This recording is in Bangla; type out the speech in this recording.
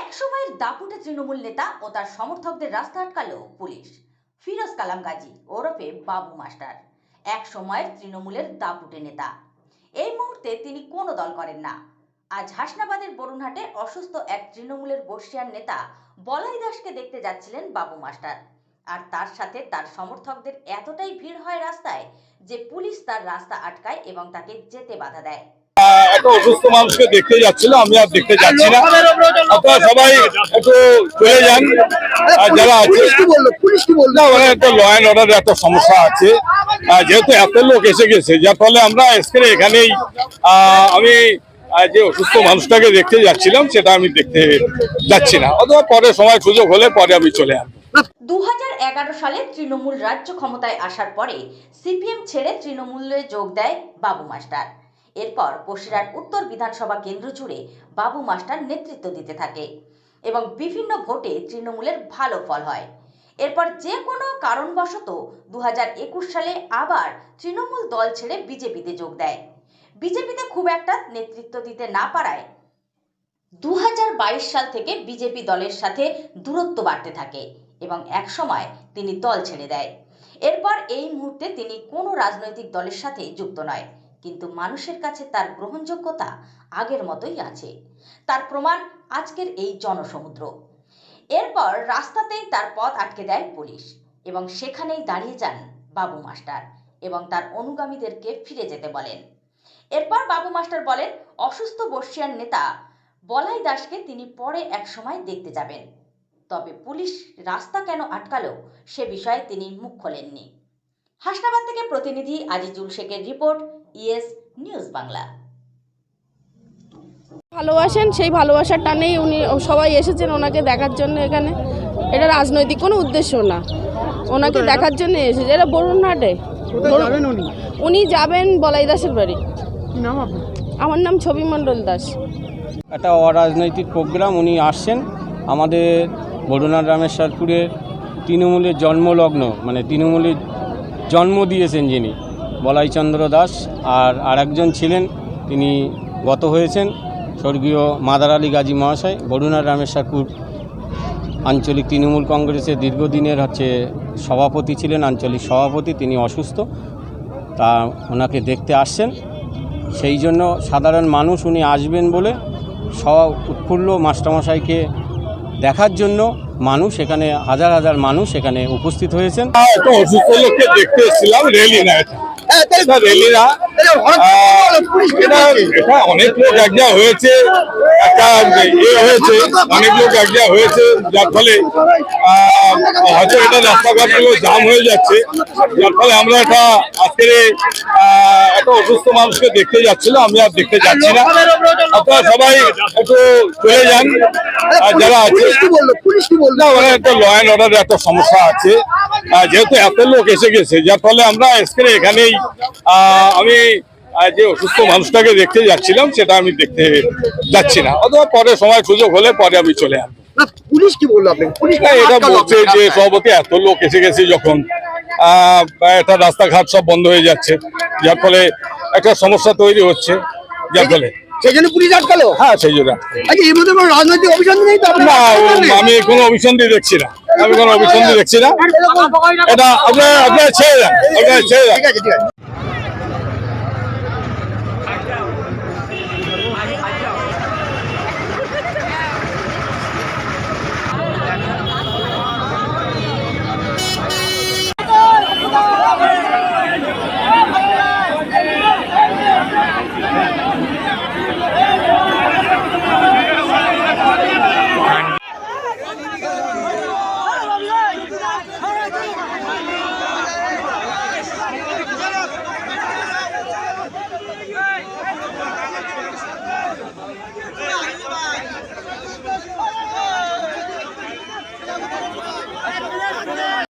এক সময়ের দাপুটে তৃণমূল নেতা ও তার সমর্থকদের রাস্তা আটকালো পুলিশ। ফিরোজ কালাম গাজী, ওরফে বাবু মাস্টার, এক সময়ের তৃণমূলের দাপুটে নেতা। এই মুহূর্তে তিনি কোনো দল করেন না। আজ হাসনাবাদের বরুণহাটে অসুস্থ এক তৃণমূলের বর্ষিয়ান নেতা বলাই দাসকে দেখতে যাচ্ছিলেন বাবু মাস্টার। আর তার সাথে তার সমর্থকদের এতটাই ভিড় হয় রাস্তায় যে পুলিশ তার রাস্তা আটকায় এবং তাকে যেতে বাধা দেয়। একটা অসুস্থ মানুষকে দেখতে যাচ্ছিল আমি আর দেখতে যাচ্ছি না। আপনারা সবাই একটু চলে যান। আর যারা আছে না একটা ল অ্যান্ড অর্ডারের একটা সমস্যা আছে। যেহেতু এত লোক এসে গেছে যার ফলে আমরা আজকে এখানেই আহ, আমি যে অসুস্থ মানুষটাকে দেখতে যাচ্ছিলাম সেটা আমি দেখতে যাচ্ছি না। অথবা পরে সময় সুযোগ হলে পরে আমি চলে আসব। দু সালে তৃণমূল রাজ্য ক্ষমতায় আসার পরে সিপিএম ছেড়ে তৃণমূলে যোগ দেয় বাবু মাস্টার। এরপর বসিরহাট উত্তর বিধানসভা কেন্দ্র জুড়ে বাবু মাস্টার নেতৃত্ব দিতে থাকে এবং বিভিন্ন ভোটে তৃণমূলের ভালো ফল হয়। এরপর যে কোনো কারণবশত দু হাজার একুশ সালে আবার তৃণমূল দল ছেড়ে বিজেপিতে যোগ দেয়। বিজেপিতে খুব একটা নেতৃত্ব দিতে না পারায় দু হাজার বাইশ সাল থেকে বিজেপি দলের সাথে দূরত্ব বাড়তে থাকে এবং একসময় তিনি দল ছেড়ে দেয়। এরপর এই মুহূর্তে তিনি কোনো রাজনৈতিক দলের সাথে যুক্ত নয়। কিন্তু মানুষের কাছে তার গ্রহণযোগ্যতা আগের মতোই আছে। তার প্রমাণ আজকের এই জনসমুদ্র। এরপর রাস্তাতেই তার পথ আটকে দেয় পুলিশ এবং সেখানেই দাঁড়িয়ে যান বাবু মাস্টার এবং তার অনুগামীদেরকে ফিরে যেতে বলেন। এরপর বাবু মাস্টার বলেন, অসুস্থ বর্ষিয়ান নেতা বলাই দাসকে তিনি পরে এক সময় দেখতে যাবেন। তবে পুলিশ রাস্তা কেন আটকালো সে বিষয়ে তিনি মুখ খোলেননি। হাসনাবাদ থেকে প্রতিনিধি আজিজুল শেখের রিপোর্ট ইএস নিউজ বাংলা। ভালোবাসেন সেই ভালোবাসার টানেই উনি সবাই এসেছেন ওনাকে দেখার জন্য এখানে। এটা রাজনৈতিক কোনো উদ্দেশ্য না। ওনাকে দেখার জন্য এসেছে। এটা বরুণহাটে। বরুণ- যাবেন উনি? উনি যাবেন বলাই দাসের বাড়ি। নাম আমার নাম ছবি মণ্ডল দাস। একটা অরাজনৈতিক প্রোগ্রাম উনি আসছেন। আমাদের বরুণার রামেশ্বরপুরের তৃণমূলের জন্মলগ্ন মানে তৃণমূলের জন্ম দিয়েছেন যিনি। বলাইচন্দ্র দাস আর আরেকজন ছিলেন, তিনি গত হয়েছেন স্বর্গীয় মাদার আলী গাজী মহাশয়, বরুণার রামেশ্বরপুর আঞ্চলিক তৃণমূল কংগ্রেসের দীর্ঘদিনের হচ্ছে সভাপতি ছিলেন, আঞ্চলিক সভাপতি, তিনি অসুস্থ, তা ওনাকে দেখতে আসছেন। সেই জন্য সাধারণ মানুষ উনি আসবেন বলে সব উৎফুল্ল মাস্টারমশাইকে দেখার জন্য মানুষ এখানে, হাজার হাজার মানুষ এখানে উপস্থিত হয়েছেন। লোককে দেখতে এসেছিলাম, রেলি এটা অনেক লোক এক হয়েছে, একটা ইয়ে হয়েছে অনেক লোক এক হয়েছে, যার ফলে হয়তো এটা রাস্তাঘাটগুলো জাম হয়ে যাচ্ছে, যার ফলে আমরা একটা আজকের অসুস্থ মানুষকে দেখতে যাচ্ছিল আমি আর দেখতে যাচ্ছি না। আপনারা সবাই একটু চলে যান। আর যারা আছে না একটা ল অ্যান্ড অর্ডারের একটা সমস্যা আছে। যেহেতু এত লোক এসে গেছে যার ফলে আমরা আজকে এখানেই আহ, আমি যে অসুস্থ মানুষটাকে দেখতে যাচ্ছিলাম সেটা আমি দেখতে যাচ্ছি না। অথবা পরে সময় সুযোগ হলে পরে আমি চলে আসব। পুলিশ কি বলল আপনি এটা বলছে যে সভাপতি এত লোক এসে গেছে যখন। একটা রাস্তাঘাট সব বন্ধ হয়ে যাচ্ছে। যার ফলে একটা সমস্যা তৈরি হচ্ছে। যার ফলে। সেই জন্য পুলিশ আটকালো? হ্যাঁ সেই জন্য। আচ্ছা এর মধ্যে কোনো রাজনৈতিক অভিযান নেই তো না ও- আমি কোনো অভিসন্ধি দেখছি না। আমি কোনো অভিসন্ধি দেখছি না। এটা আপনার আপনার ছেড়ে দেন। আপনার ছেড়ে দেন।